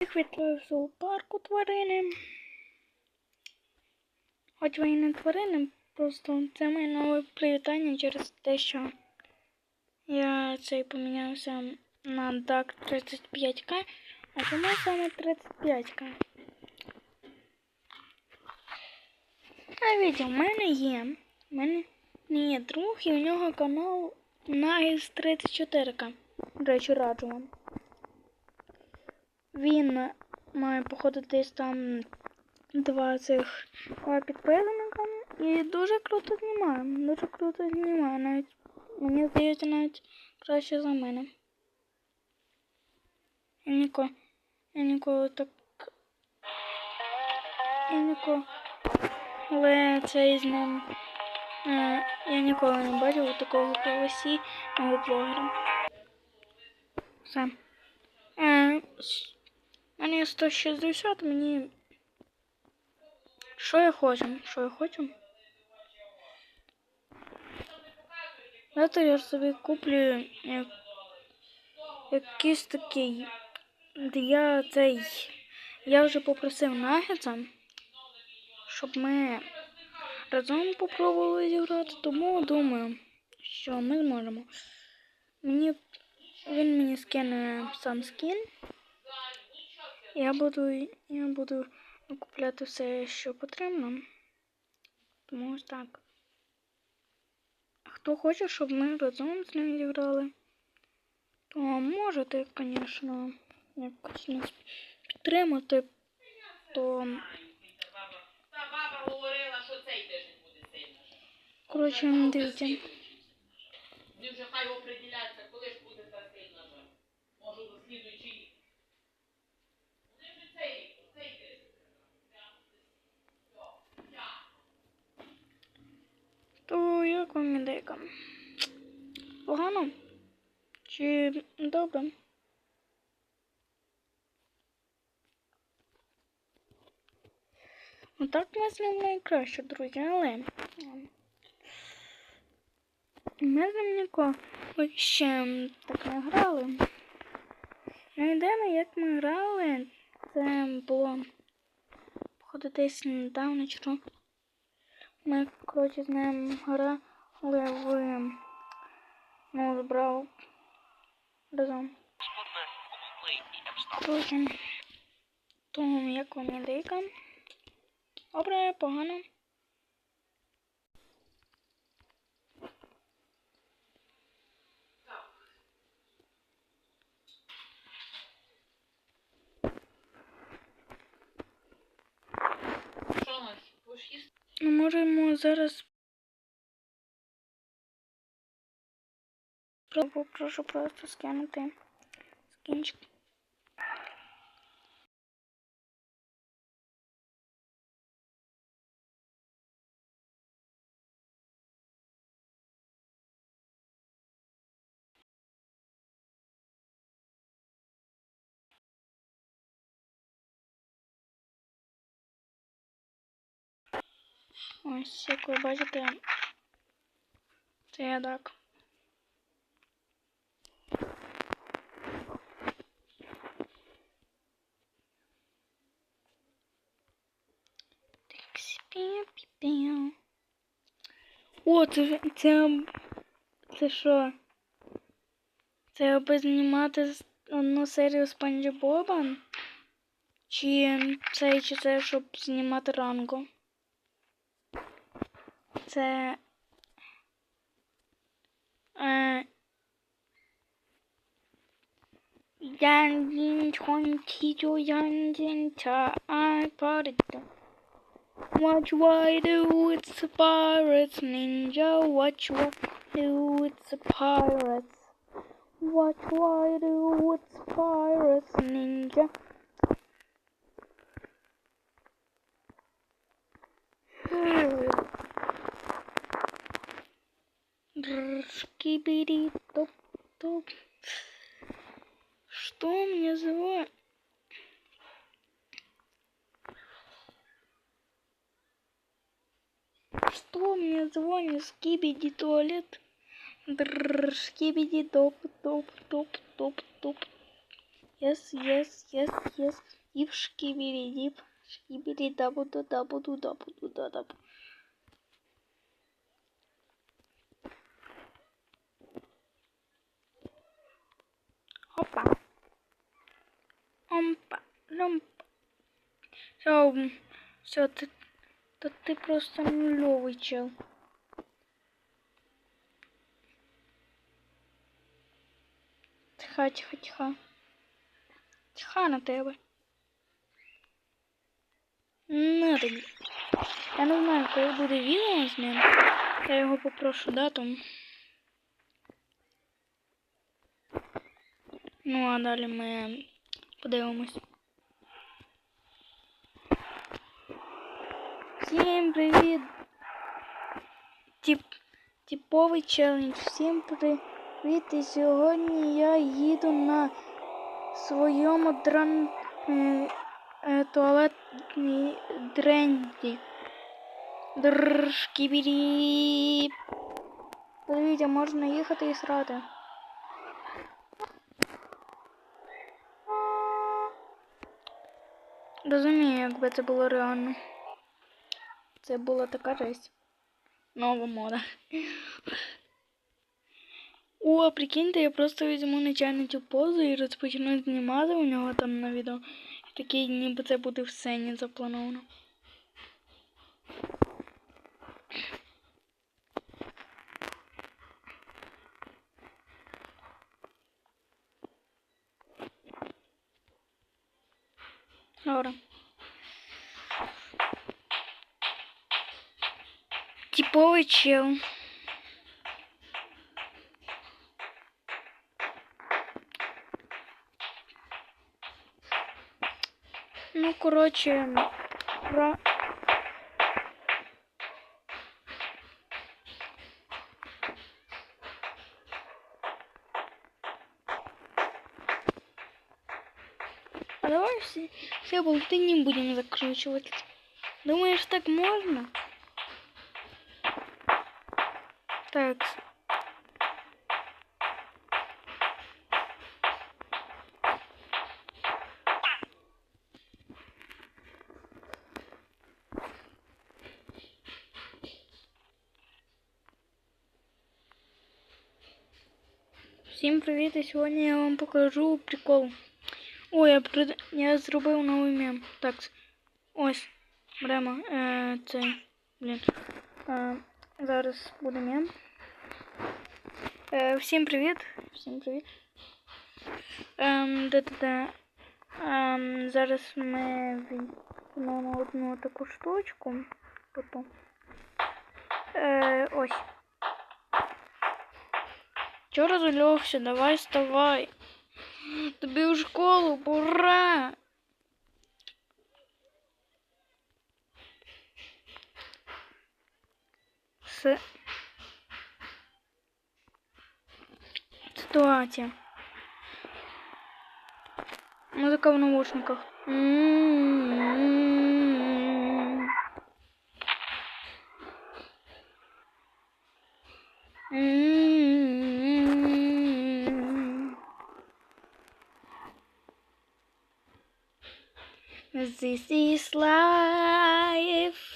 Їх відправив в зоопарку тварини. Хоч ви і не тварини, просто це моє нове привітання через те, що я цей помінявся на DAC 35К, а чому саме 35К? А відео, в мене є. В мене є друг і у нього канал Нагіс 34К. До речі, раджу вам. Він має походу десь там два цих підписника і дуже круто знімає. Дуже круто знімає. Навіть мені здається навіть краще за мене. Я ніколи, я ніколи так. Я ніколи. Але цей з ним. Е, я ніколи не бачив такого голосі блогера. Все. Є 160, мені. Що я хочу? Що я хочу? Завтра я собі куплю як... якийсь такий. Де я цей. Я вже попросив нагетса, щоб ми разом попробували зіграти, тому думаю, що ми зможемо. Мені він мені скине сам скін. Я буду, я буду купляти все, що потрібно. Тому ось так. Хто хоче, щоб ми разом з ним зіграли, то можете, звісно, якось нас підтримати, то Та баба говорила, що цей тиждень буде сильно. коротше, дивіться. Вони вже хай оприділяться, коли ж буде та сильна же. Може до слідуючий рік. Вони вже цей рік, цей тиждень. То як вам ідейка? Погано? Чи добре? Отак ми з ним найкраще, друзі, але ми з ним ніколи ще так не грали. Ну, єдине, як ми грали, це було походу десь недавно що. Ми, коротше, з ним грали в ну, збрав разом. Коротше, то як вам ідейка? Добре, погано. Що нас? Їсти? Ну, можемо зараз. Прошу просто скинути скінчик. Ось, як ви бачите, це я так. О, це, це, це що? Це аби знімати одну серію Спанч Боба? Чи це, чи це, щоб знімати ранго? Neyse. Ee, Then 20 giant into I put it. Watch what I do, it's a pirates ninja. Watch what I do, it's a pirates. Watch what I do, it's a pirates ninja. Скибиди топ топ. Что мне звать? Что мне звонит? Скибиди туалет. Дрррр, скибиди топ топ топ топ топ. Yes, yes, yes, yes. діп, шкібірі діп, шкібірі дабу ду дабу ду дабу ду да дабу. Опа. Омпа. Ломпа. Все, все, ти, та ти просто нульовий чел. Тиха, тиха, тиха. Тиха на тебе. На тобі. Я не знаю, коли буде відео з ним. Я його попрошу дату. Ну, а далі ми подивимось. Всім привіт! Тип, типовий челендж. Всім привіт! І сьогодні я їду на своєму дран... е, е, туалетній дренді. Дршкібірі. Подивіться, можна їхати і срати. Розумію, якби це було реально. Це була така жесть. Нова мода. О, прикиньте, я просто візьму нечайно цю позу і розпочну знімати у нього там на відео. І такий, ніби це буде в сцені заплановано. Добре. Типовий чел. Ну, короче, про... А давай все, все болты не будем закручивать. Думаешь, так можно? Так. Всім привіт! І сьогодні я вам покажу прикол. О, я прид... я зробив новий мем. Так, ось. Беремо е, цей. Блін. Е, зараз буде мем. Е, всім привіт. Всім привіт. Ем, де-де-де. Ем, зараз ми візьмемо одну таку штучку. Потім. Е, ось. Чого розульовся? Давай вставай. Тобі у школу, пора. С... ситуация. Музыка в наушниках. This is life.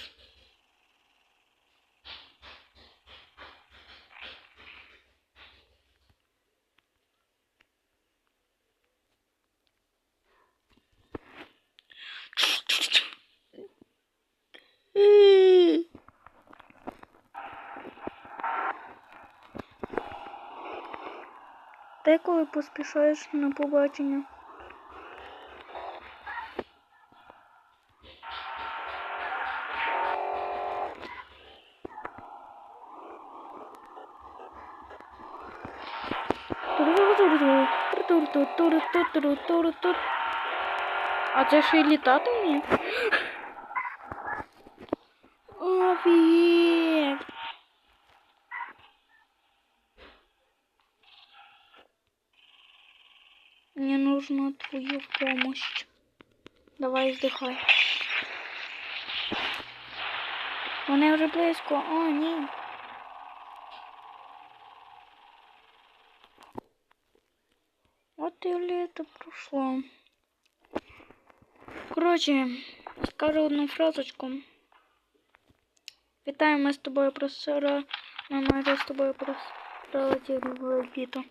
Ти коли поспішаєш на побачення? А це ще й літати вміє? Офігеть! нужна твою помощь. Давай здихай. Вони вже близько. О, ні. От і літо пройшло. Коротше, скажу одну фразочку. Вітаю, ми з тобою просора. Ми майже з тобою просрали ті в літо.